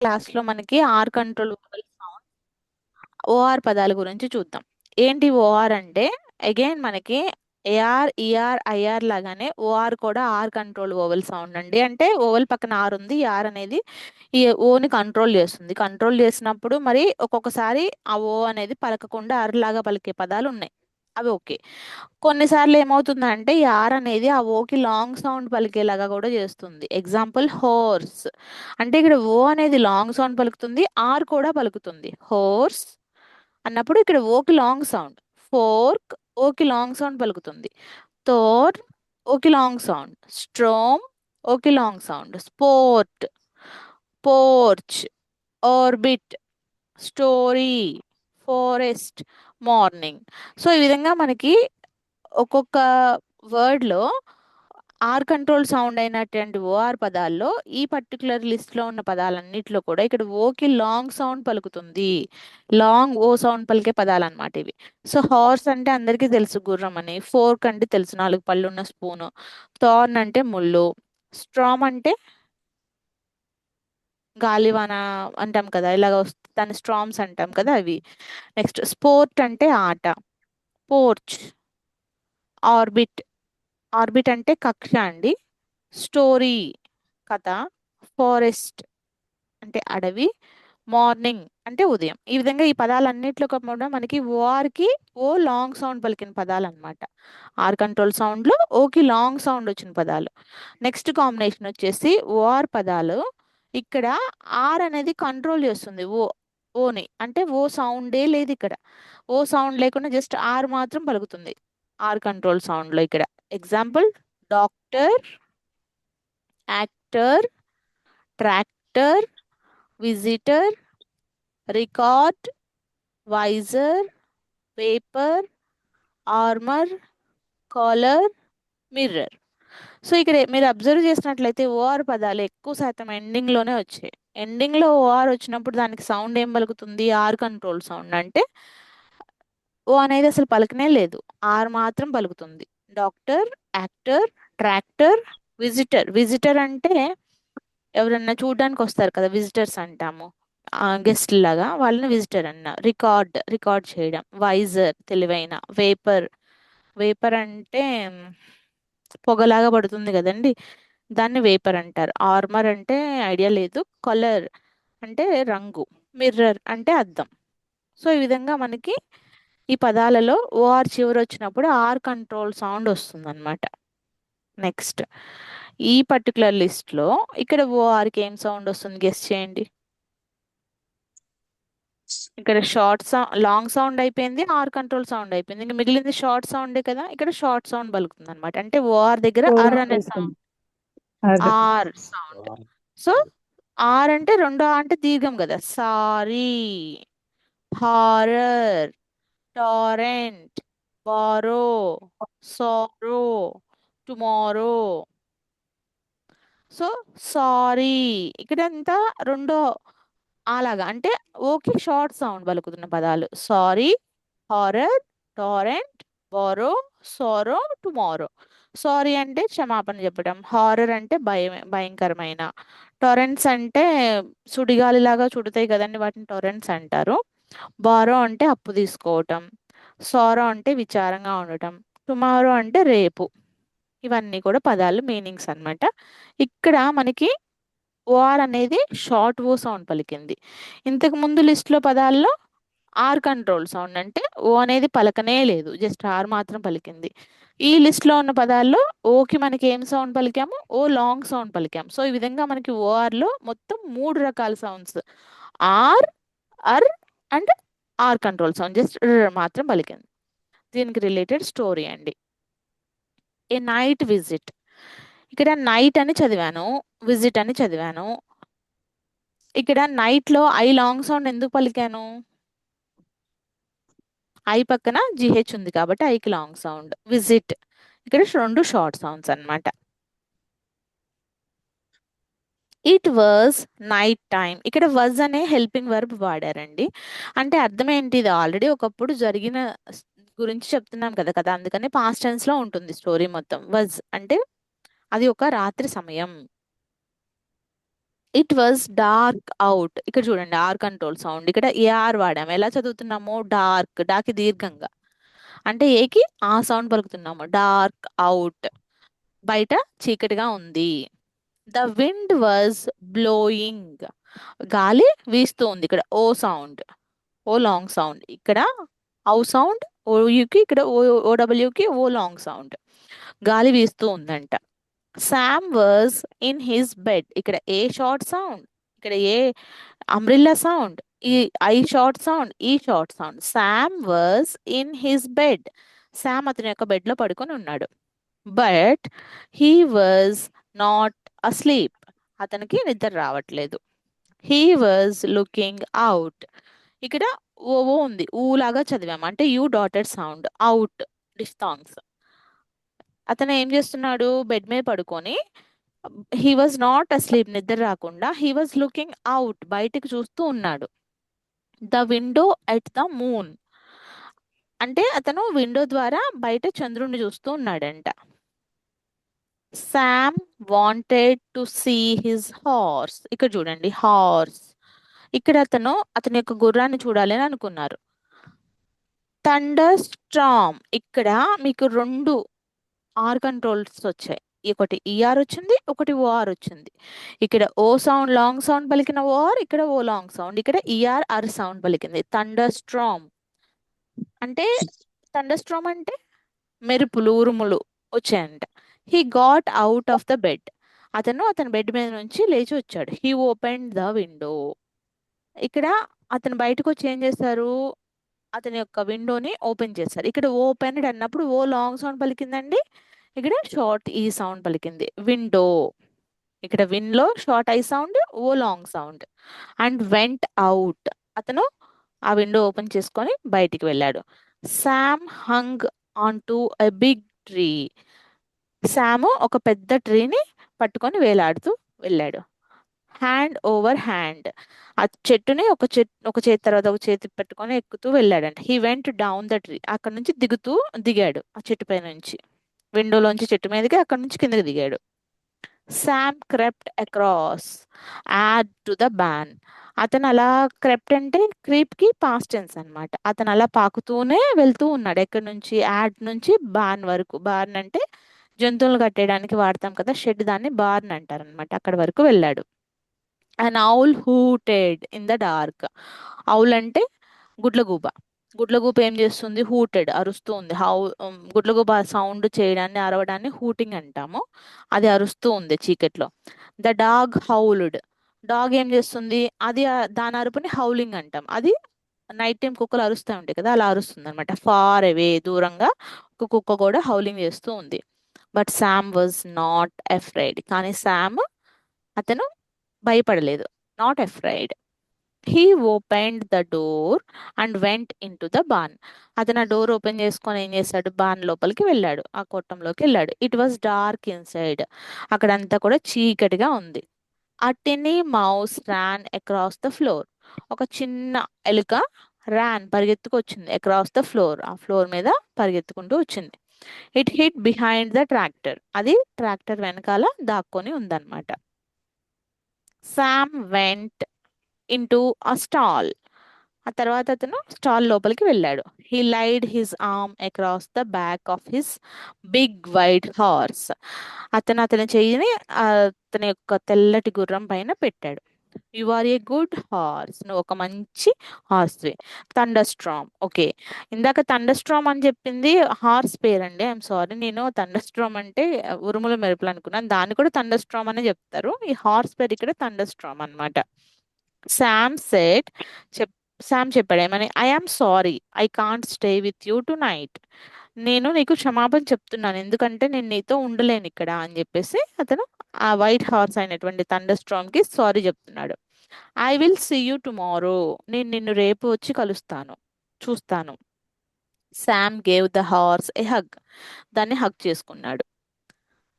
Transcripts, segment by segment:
క్లాస్లో మనకి R control sound O R పదాల గురించి చూద్దాం. ఏంటి ఓఆర్ అంటే? అగైన్ మనకి A R E R I R లాగానే ఓఆర్ కూడా ఆర్ కంట్రోల్ ఓవల్ సౌండ్ అండి. అంటే ఓవల్ పక్కన ఆర్ ఉంది ఆర్ అనేది ఈ ఓని కంట్రోల్ చేస్తుంది. కంట్రోల్ చేసినప్పుడు మరి ఒక్కొక్కసారి ఆ ఓ అనేది పలకకుండా ఆర్ లాగా పలికే పదాలు ఉన్నాయి. అవి ఓకే. కొన్నిసార్లు ఏమవుతుందంటే ఈ ఆర్ అనేది ఆ ఓకి లాంగ్ సౌండ్ పలికేలాగా కూడా చేస్తుంది. Example horse. అంటే ఇక్కడ ఓ అనేది లాంగ్ సౌండ్ పలుకుతుంది ఆర్ కూడా పలుకుతుంది. హోర్స్ అన్నప్పుడు ఇక్కడ ఓకి లాంగ్ సౌండ్ ఫోర్క్ ఓకి లాంగ్ సౌండ్ పలుకుతుంది. థోర్ ఓకి long sound storm ఓకి long sound sport porch orbit story forest morning so ఈ విధంగా మనకి ఒక్కొక్క వర్డ్లో ఆర్ కంట్రోల్ సౌండ్ అయినటువంటి ఓఆర్ పదాల్లో ఈ పర్టికులర్ లిస్ట్లో ఉన్న పదాలన్నింటిలో కూడా ఇక్కడ ఓకి లాంగ్ సౌండ్ పలుకుతుంది. లాంగ్ ఓ సౌండ్ పలికే పదాలు అనమాట ఇవి. సో హార్స్ అంటే అందరికీ తెలుసు గుర్రం అని ఫోర్క్ అంటే తెలుసు నాలుగు పళ్ళు ఉన్న స్పూను థార్న్ అంటే ముళ్ళు స్ట్రామ్ అంటే గాలివాన అంటాం కదా ఇలాగ వస్తుంది దాని స్ట్రామ్స్ అంటాం కదా అవి. నెక్స్ట్ స్పోర్ట్ అంటే ఆట. Porch orbit. ఆర్బిట్ అంటే కక్ష అండి. స్టోరీ. కథ. ఫారెస్ట్. అంటే అడవి. మార్నింగ్ అంటే ఉదయం. ఈ విధంగా ఈ పదాలన్నింటిలో కూడా మనకి ఓఆర్కి ఓ లాంగ్ సౌండ్ పలికిన పదాలు అనమాట ఆర్ కంట్రోల్ సౌండ్లో ఓకి లాంగ్ సౌండ్ వచ్చిన పదాలు. నెక్స్ట్ కాంబినేషన్ వచ్చేసి ఓఆర్ పదాలు. ఇక్కడ ఆర్ అనేది కంట్రోల్ చేస్తుంది. ఓ ఓని. అంటే ఓ సౌండే లేదు ఇక్కడ. ఓ సౌండ్ లేకుండా జస్ట్ ఆర్ మాత్రం పలుకుతుంది. ఆర్ కంట్రోల్ సౌండ్లో ఇక్కడ. Example doctor actor tractor visitor record wiser paper armour collar mirror so ఇక్కడ మీరు అబ్జర్వ్ చేసినట్లయితే ఓఆర్ పదాలు ఎక్కువ శాతం ఎండింగ్లోనే వచ్చాయి. ఎండింగ్లో ఓఆర్ వచ్చినప్పుడు దానికి సౌండ్ ఏం పలుకుతుంది? ఆర్ కంట్రోల్ సౌండ్ అంటే ఓ అనేది అసలు పలకనే లేదు. ఆర్ మాత్రం పలుకుతుంది. Doctor actor tractor visitor visitor అంటే ఎవరన్నా చూడడానికి వస్తారు కదా విజిటర్స్ అంటాము. గెస్ట్ లాగా వాళ్ళని విజిటర్ అన్న. రికార్డ్ రికార్డ్ చేయడం. వైజర్ తెలివైన. వేపర్ వేపర్ అంటే పొగలాగా పడుతుంది కదండి. దాన్ని వేపర్ అంటారు. ఆర్మర్ అంటే ఐడియా లేదు. కలర్ అంటే రంగు మిర్రర్ అంటే అద్దం. సో ఈ విధంగా మనకి ఈ పదాలలో ఓఆర్ చివరి వచ్చినప్పుడు ఆర్ కంట్రోల్ సౌండ్ వస్తుంది అనమాట నెక్స్ట్ ఈ పర్టికులర్ లిస్ట్లో ఇక్కడ ఓఆర్కి ఏం సౌండ్ వస్తుంది? గెస్ చేయండి. ఇక్కడ షార్ట్ సౌండ్ లాంగ్ సౌండ్ అయిపోయింది ఆర్ కంట్రోల్ సౌండ్ అయిపోయింది. ఇంకా మిగిలింది షార్ట్ సౌండే కదా ఇక్కడ షార్ట్ సౌండ్ పలుకుతుంది అనమాట అంటే ఓఆర్ దగ్గర అర్ అనే sound. R sound. So R అంటే రెండో అంటే దీర్ఘం కదా. Sorry. Horror. Torrent. Borrow. Sorrow. Tomorrow. So sorry. ఇక్కడంతా రెండో అలాగా. అంటే ఓకే షార్ట్ సౌండ్ పలుకుతున్న పదాలు. Sorry horror torrent borrow sorrow tomorrow. Sorry అంటే క్షమాపణ చెప్పడం హారర్ అంటే భయం భయంకరమైన. టొరెంట్స్ అంటే సుడిగాలిలాగా చుడతాయి కదండి వాటిని టొరెంట్స్ అంటారు. బారో అంటే అప్పు తీసుకోవటం. సారో అంటే విచారంగా ఉండటం. టుమారో అంటే రేపు. ఇవన్నీ కూడా పదాలు మీనింగ్స్ అనమాట ఇక్కడ మనకి ఓఆర్ అనేది షార్ట్ ఓ సౌండ్ పలికింది. ఇంతకు ముందు లిస్ట్లో పదాల్లో ఆర్ కంట్రోల్ సౌండ్ అంటే ఓ అనేది పలకనే లేదు జస్ట్ ఆర్ మాత్రం పలికింది. ఈ లిస్ట్లో ఉన్న పదాల్లో ఓకి మనకి ఏం సౌండ్ పలికాము ఓ లాంగ్ సౌండ్ పలికాము సో ఈ విధంగా మనకి ఓఆర్లో మొత్తం మూడు రకాల sounds. R R and R control sound just మాత్రం పలికింది. దీనికి రిలేటెడ్ స్టోరీ అండి. A night visit. ఇక్కడ నైట్ అని చదివాను విజిట్ అని చదివాను. ఇక్కడ నైట్లో ఐ లాంగ్ సౌండ్ ఎందుకు పలికాను? ఐ పక్కన జిహెచ్ ఉంది కాబట్టి ఐకి లాంగ్ సౌండ్ విజిట్ ఇక్కడ రెండు షార్ట్ సౌండ్స్ అనమాట ఇట్ వాజ్ నైట్ టైం ఇక్కడ వజ్ అనే హెల్పింగ్ వర్బ్ వాడారండి. అంటే అర్థం ఏంటి? ఇది ఆల్రెడీ ఒకప్పుడు జరిగిన గురించి చెప్తున్నాం కదా కదా? అందుకని పాస్ట్ టెన్స్లో ఉంటుంది స్టోరీ మొత్తం. వజ్ అంటే అది ఒక రాత్రి సమయం. ఇట్ వాజ్ డార్క్ అవుట్ ఇక్కడ చూడండి ఆర్ కంట్రోల్ సౌండ్ ఇక్కడ ఏఆర్ వాడాము. ఎలా చదువుతున్నాము? డార్క్ డాకి దీర్ఘంగా. అంటే ఏకి? ఆ సౌండ్ పలుకుతున్నాము. డార్క్ అవుట్ బయట చీకటిగా ఉంది. ద విండ్ వాజ్ బ్లోయింగ్ గాలి వీస్తూ ఉంది. ఇక్కడ O sound O long sound ఇక్కడ ఔ సౌండ్ ఓయుకి ఇక్కడ ఓ ఓడబ్ల్యూకి ఓ లాంగ్ సౌండ్ గాలి వీస్తూ ఉందంట. Sam was in his bed ఇక్కడ ఏ షార్ట్ సౌండ్ ఇక్కడ ఏ అమ్రిల్లా సౌండ్ ఈ I short sound E short sound Sam was in his bed Sam అతని యొక్క బెడ్లో పడుకొని ఉన్నాడు. But he was not asleep అతనికి నిద్ర రావట్లేదు. హీ వాజ్ లుకింగ్ అవుట్ ఇక్కడ ఓ ఓ ఉంది. ఊలాగా చదివాము. అంటే యూ డాటెడ్ సౌండ్ అవుట్ డిస్టాంగ్స్ అతను ఏం చేస్తున్నాడు? బెడ్ మీద పడుకొని హీ వాజ్ నాట్ అస్లీప్ నిద్ర రాకుండా హీ వాజ్ లుకింగ్ అవుట్ బయటకు చూస్తూ ఉన్నాడు. The window at the moon అంటే అతను విండో ద్వారా బయట చంద్రుడిని చూస్తూ ఉన్నాడంట. Sam wanted to see his horse ఇక్కడ చూడండి హార్స్ ఇక్కడ అతను అతని యొక్క గుర్రాన్ని చూడాలి అని అనుకున్నారు. థండర్ స్ట్రామ్ ఇక్కడ మీకు రెండు ఆర్ కంట్రోల్స్ వచ్చాయి. ఒకటి ఈఆర్ వచ్చింది ఒకటి ఓఆర్ వచ్చింది. ఇక్కడ ఓ సౌండ్ లాంగ్ సౌండ్ పలికిన ఓఆర్ ఇక్కడ ఓ లాంగ్ సౌండ్ ఇక్కడ ఈఆర్ ఆర్ సౌండ్ పలికింది. థండర్ స్ట్రామ్ అంటే థండర్ స్ట్రామ్ అంటే మెరుపులు ఉరుములు వచ్చాయంట. He got out of the bed అతను అతని బెడ్ మీద నుంచి లేచి వచ్చాడు. హీ ఓపెన్ ద విండో ఇక్కడ అతను బయటకు వచ్చి ఏం చేశారు? అతని యొక్క విండోని ఓపెన్ చేశారు. ఇక్కడ ఓపెన్ అన్నప్పుడు ఓ లాంగ్ సౌండ్ పలికిందండి. ఇక్కడ షార్ట్ ఈ సౌండ్ పలికింది. విండో ఇక్కడ విన్లో short I sound O long sound and went out అతను ఆ విండో ఓపెన్ చేసుకొని బయటికి వెళ్ళాడు. Sam hung on to a big tree Sam ఒక పెద్ద ట్రీని పట్టుకొని వేలాడుతూ వెళ్ళాడు. హ్యాండ్ ఓవర్ హ్యాండ్ ఆ చెట్టుని ఒక చెట్టు ఒక చేతి తర్వాత ఒక చేతి పెట్టుకొని ఎక్కుతూ వెళ్ళాడంట. He went down the tree అక్కడ నుంచి దిగుతూ దిగాడు ఆ చెట్టు పై నుంచి. విండోలోంచి చెట్టు మీదకి అక్కడ నుంచి కిందకి దిగాడు. Sam crept across yard to the barn అతను అలా క్రెప్ట్ అంటే క్రీప్కి పాస్టెన్స్ టెన్స్ అనమాట అతను అలా పాకుతూనే వెళ్తూ ఉన్నాడు. ఎక్కడి నుంచి? యాడ్ నుంచి బార్న్ వరకు. బార్న్ అంటే జంతువులు కట్టేయడానికి వాడతాం కదా షెడ్ దాన్ని బార్న్ అంటారు అనమాట అక్కడ వరకు వెళ్ళాడు. And owl hooted in the dark owl అంటే గుడ్లగూబ. గుడ్లగూబ ఏం చేస్తుంది? హూటెడ్ అరుస్తూ ఉంది హౌ గుడ్లగూబ సౌండ్ చేయడాన్ని అరవడాన్ని హూటింగ్ అంటాము. అది అరుస్తూ ఉంది చీకట్లో. The dog హౌల్డ్. డాగ్ ఏం చేస్తుంది? అది దాని అరుపుని హౌలింగ్ అంటాం. అది నైట్ టైం కుక్కలు అరుస్తూ ఉంటాయి కదా అలా అరుస్తుంది అనమాట ఫార్ అవే దూరంగా ఒక కుక్క కూడా హౌలింగ్ చేస్తూ ఉంది. But Sam was not afraid. కానీ శామ్ అతను భయపడలేదు. Not afraid. He open the door and went into the barn అతను ఆ డోర్ ఓపెన్ చేసుకొని ఏం చేశాడు? బాన్ లోపలికి వెళ్ళాడు. ఆ కొట్టంలోకి వెళ్ళాడు. ఇట్ వాస్ డార్క్ ఇన్సైడ్ అక్కడంతా కూడా చీకటిగా ఉంది. ఆ mouse ran across the floor ఒక చిన్న ఎలుక ర్యాన్ పరిగెత్తుకు వచ్చింది అక్రాస్ ద ఫ్లోర్ ఆ ఫ్లోర్ మీద పరిగెత్తుకుంటూ వచ్చింది. It hid behind the tractor అది ట్రాక్టర్ వెనకాల దాక్కొని ఉందన్నమాట. Sam went into a stall ఆ తర్వాత అతను స్టాల్ లోపలికి వెళ్ళాడు. He laid his arm across the back of his big white horse అతను అతని చెయ్యిని అతని యొక్క తెల్లటి గుర్రం పైన పెట్టాడు. You are a good horse నువ్వు ఒక మంచి హార్స్వే థండర్ స్ట్రామ్ ఓకే ఇందాక థండర్ స్ట్రామ్ అని చెప్పింది హార్స్ పేరండి. ఐఎమ్ సారీ నేను థండర్ స్ట్రామ్ అంటే ఉరుముల మెరుపులు అనుకున్నాను. దాన్ని కూడా థండర్ స్ట్రామ్ అనే చెప్తారు. ఈ హార్స్ పేరు ఇక్కడ థండర్ స్ట్రామ్ అనమాట శామ్ సెట్ చెప్ శామ్ చెప్పాడు ఏమని I am sorry I can't stay with you tonight నేను నీకు క్షమాపణ చెప్తున్నాను ఎందుకంటే నేను నీతో ఉండలేను ఇక్కడ అని చెప్పేసి అతను ఆ వైట్ హార్స్ అయినటువంటి థండర్ స్ట్రామ్కి సారీ చెప్తున్నాడు. I will see you tomorrow నేను నిన్ను రేపు వచ్చి కలుస్తాను చూస్తాను. Sam gave the horse a hug దాన్ని హగ్ చేసుకున్నాడు.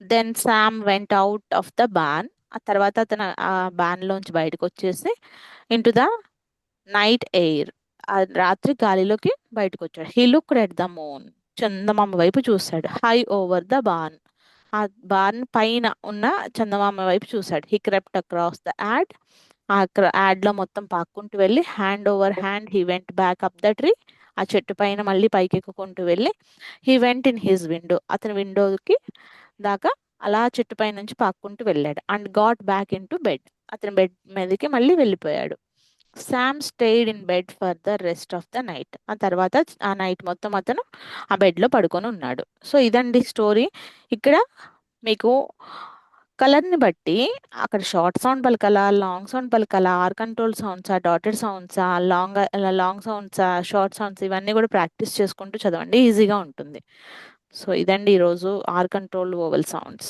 Then Sam went out of the barn ఆ తర్వాత అతను ఆ బాన్ లోంచి బయటకు వచ్చేసి ఇంటు ద నైట్ ఎయిర్ ఆ రాత్రి గాలిలోకి బయటకు వచ్చాడు he looked at the moon చందమామ వైపు చూశాడు. హై ఓవర్ ద బాన్ ఆ బాన్ పైన ఉన్న చందమామ వైపు చూశాడు. He crept across the yard ఆ యాడ్లో మొత్తం పాక్కుంటూ వెళ్ళి hand over hand he went back up the tree ఆ చెట్టు పైన మళ్ళీ పైకి ఎక్కుకుంటూ వెళ్ళి he went in his window అతని విండోకి దాకా అలా చెట్టు పై నుంచి పాక్కుంటూ వెళ్ళాడు. And got back into bed. అతని బెడ్ మీదకి మళ్ళీ వెళ్ళిపోయాడు. Sam stayed in bed for the rest of the night. ఆ తర్వాత ఆ నైట్ మొత్తం అతను ఆ బెడ్లో పడుకొని ఉన్నాడు. సో ఇదండి స్టోరీ. ఇక్కడ మీకు కలర్ని బట్టి అక్కడ షార్ట్ సౌండ్ పలకలా లాంగ్ సౌండ్ పలకలా ఆర్ కంట్రోల్ సౌండ్సా డాటెడ్ సౌండ్సా లాంగ్ లాంగ్ సౌండ్సా షార్ట్ సౌండ్స్ ఇవన్నీ కూడా ప్రాక్టీస్ చేసుకుంటూ చదవండి. ఈజీగా ఉంటుంది. సో ఇదండి ఈరోజు ఆర్ కంట్రోల్ ఓవల్ సౌండ్స్.